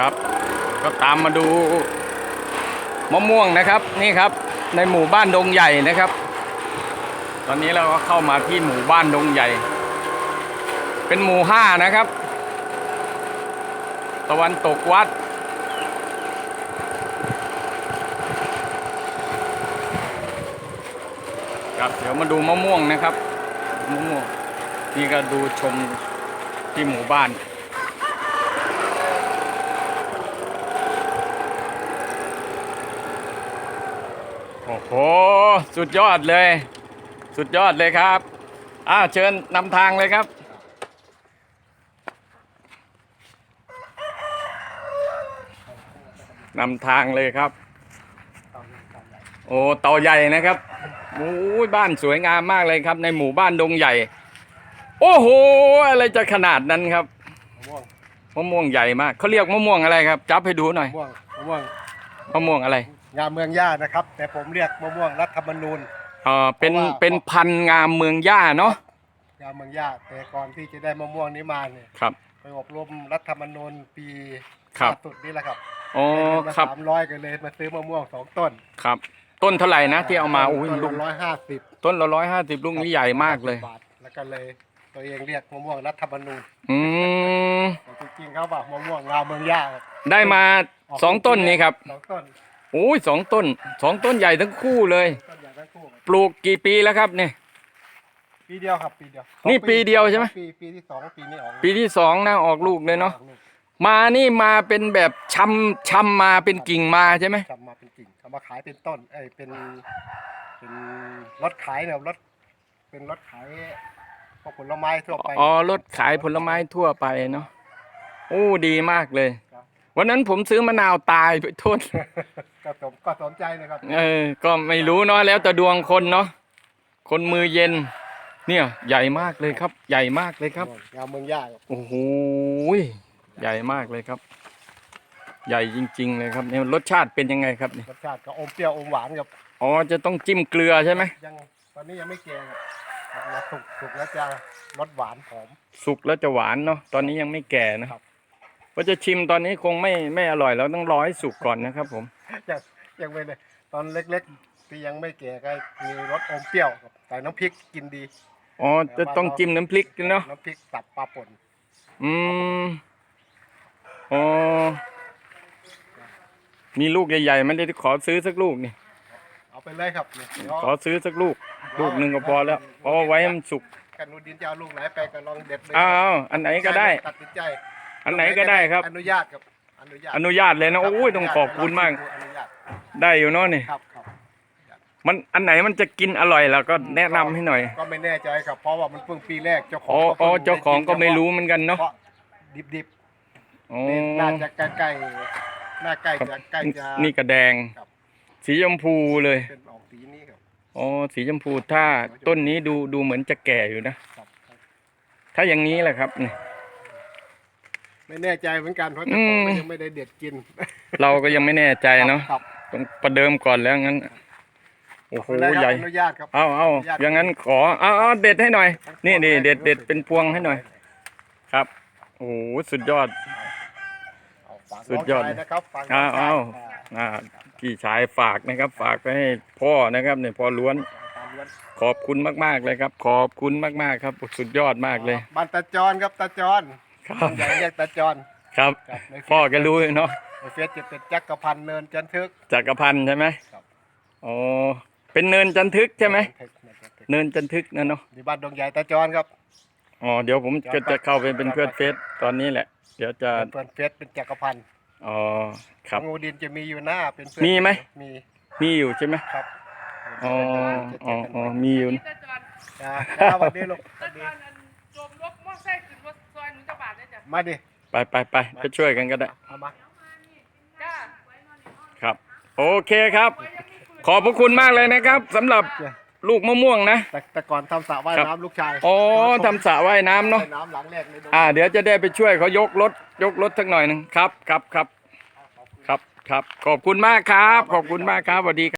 ครับ ก็ตามมาดูมะม่วงนะครับนี่ครับ ในหมู่บ้านดงใหญ่นะครับ ตอนนี้เราก็เข้ามาที่หมู่บ้านดงใหญ่ เป็นหมู่ห้านะครับ ตะวันตกวัดครับเดี๋ยวมาดูมะม่วงนะครับมะม่วงนี่ก็ดูชมที่หมู่บ้าน โอ้โห สุดยอดเลย สุดยอดเลยครับอ้าวเชิญนำทางเลยครับ นำทางเลยครับ โอ้เต่าใหญ่นะครับโอ้ยบ้านสวยงามมากเลยครับ ในหมู่บ้านดงใหญ่ โอ้โห อะไรจะขนาดนั้นครับมะม่วงมะม่วงใหญ่มากเขาเรียกมะม่วงอะไรครับ จับให้ดูหน่อยมะม่วงมะม่วงมะม่วงอะไร งามเมืองย่านะครับ แต่ผมเรียกมะม่วงรัฐธรรมนูญ เอ่อเป็นเพราะว่า เป็นพันธุ์งามเมืองย่าเนาะงามเมืองย่าแต่ก่อนที่จะได้มะม่วงนี้มาเนี่ยครับ ไปอบรมรัฐธรรมนูญปีครับ ล่าสุดนี่แหละครับอ๋อได้เงินมาครับสามร้อยกันเลยมาซื้อมะม่วงสองต้นครับ ต้นเท่าไหร่นะที่เอามาอุ้ยต้นลูละกร้อยห้าสิบต้นละร้อยห้าสิบลูกนี้ใหญ่มากเลย บาทแล้วก็เลยตัวเองเรียกมะม่วงรัฐธรรมนูญอืมแต่จริงๆเขาบอกมะม่วงงามเมืองย่าครับได้มาออกสองต้นนี้ครับสองต้น โอ้ยสองต้นสองต้นใหญ่ทั้งคู่เลย ต้นใหญ่ทั้งคู่ครับปลูกกี่ปีแล้วครับเนี่ย ปีเดียวครับปีเดียวนี่ปีเดียวใช่ไหม ปีปีที่สองปีนี้ออกปีที่สองนะออกลูกเลยเนาะออกลูกมานี่มาเป็นแบบชำชำมาเป็นกิ่งมาใช่ไหมทำมาเป็นกิ่งทำมาขายเป็นต้นเอ้ยเป็นเป็นรถขายเนี่ยรถเป็นรถขายพวกผลไม้ทั่วไปอ๋อรถขายผลไม้ทั่วไปเนาะโอ้ดีมากเลยครับ วันนั้นผมซื้อมะนาวตายไปโทษ ก็สมก็สนใจนะครับเออ ก็ไม่รู้เนาะแล้วแต่ดวงคนเนาะ คนมือเย็น เนี่ย ใหญ่มากเลยครับ ใหญ่มากเลยครับ งามเมืองย่าครับโอ้โหยใหญ่มากเลยครับ ใหญ่จริง ๆ เลยครับเนี่ยรสชาติเป็นยังไงครับเนี่ยรสชาติก็อมเปรี้ยวอมหวานครับอ๋อจะต้องจิ้มเกลือใช่ไหมยังตอนนี้ยังไม่แก่ครับแล้วสุกสุกแล้วจะรสหวานหอม สุกแล้วจะหวานเนาะตอนนี้ยังไม่แก่นะครับ ว่าจะชิมตอนนี้คงไม่ไม่อร่อยแล้วต้องรอให้สุกก่อนนะครับ ผมยังยังไม่เลยตอนเล็กๆที่ยังไม่แก่ก็มีรสอมเปรี้ยวครับใส่น้ำพริกกินดีอ๋อจะต้องจิ้มน้ำพริกเนาะน้ำพริกสับปลาป่นอืมอ๋อมีลูกใหญ่ๆมันได้ขอซื้อสักลูกนี่เอาไปเลยครับเนี่ยเดี๋ยวขอซื้อสักลูก ลูกหนึ่งก็พอแล้วเพราะว่าไว้ให้มันสุกกันนูดินจะเอาลูกไหนไปก็ลองเด็ดเลยอ้าวอันไหนก็ได้ตัดสินใจ อันไหนก็ได้ครับ อนุญาตครับอนุญาตอนุญาตเลยนะโอ้ยต้องขอบคุณมาก อนุญาตได้อยู่เนาะนี่ ครับครับมันอันไหนมันจะกินอร่อยแล้วก็แนะนำให้หน่อยก็ไม่แน่ใจครับเพราะว่ามันเพิ่งปีแรกเจ้าขออ๋องอ๋อเจ้าของก็ไม่รู้เหมือนกันเนาะเพราะดิบอ๋อน่าจะใกล้ๆน่าใกล้จะใกล้จะนี่กระแดง สีชมพูเลยเป็นออกสีนี้ครับอ๋อสีชมพูถ้าต้นนี้ดูดูเหมือนจะแก่อยู่นะ ถ้าอย่างนี้แหละครับนี่ ไม่แน่ใจเหมือนกันเพราะเจ้าของก็อืมยังไม่ได้เด็ดกินเราก็ยังไม่แน่ใจเนาะครับต้องประเดิมก่อนแล้วงั้นโอ้โหเอาไปเลยครับใหญ่ อนุญาตครับเอาเอาอย่างนั้นขอเอาเอาเด็ดให้หน่อย นี่นี่เด็ดเด็ดเป็นพวงให้หน่อย ครับ โอ้โหสุดยอด เอาฝากสุดยอดน้งชานะครับฝากเอาน้งชยเอาอ่าอ่าพี่ชายฝากนะครับ ฝากไปให้พ่อนะครับเนี่ยพ่อล้วนตามล้วนขอบคุณมากๆเลยครับ ขอบคุณมากๆครับ สุดยอดมากเลย บ้านตาจรครับตาจร ครับใหญ่เรียกตาจรครับครับในเฟซพ่อก็รู้เนาะในเฟซจะเป็นจักรพันธ์เนินจันทึก จักรพันธ์ใช่ไหมครับ อ๋อเป็นเนินจันทึกใช่ไหมจันทึกจันทึกเนินจันทึกนะเนาะอยู่บ้านดงใหญ่ตาจรครับ อ๋อเดี๋ยวผมก็จะเข้าไปเป็นเพื่อนเฟซตอนนี้แหละ เดี๋ยวจะเพื่อนเฟซเป็นจักรพันธ์อ๋อครับ งูดินจะมีอยู่หน้าเป็นเพื่อนมีไหม มีมีอยู่ใช่ไหมครับอ๋ออ๋ออ๋อมีอยู่นี่ตาจอนจ้าจ้าวันนี้ลูกสตาวัสจดีอนอันโมาดิไปไปไปไปช่วยกันก็ได้ เอามาจ้าครับ โอเคครับไว้ยังมีปืนขอบพระคุณมากเลยนะครับสำหรับลูกมะม่วงนะ แต่แต่ก่อนทำสระว่ายครับน้ำลูกชายอ๋อทำสระว่ายน้ำเนาะ ว่ายน้ำหลังแรกในดงอ่า เดี๋ยวจะได้ไปช่วยเขายกรถ ยกรถสักหน่อยหนึ่งครับครับครับ ครับครับ ขอบคุณมากครับ ขอบคุณมากครับสวัสดีครับ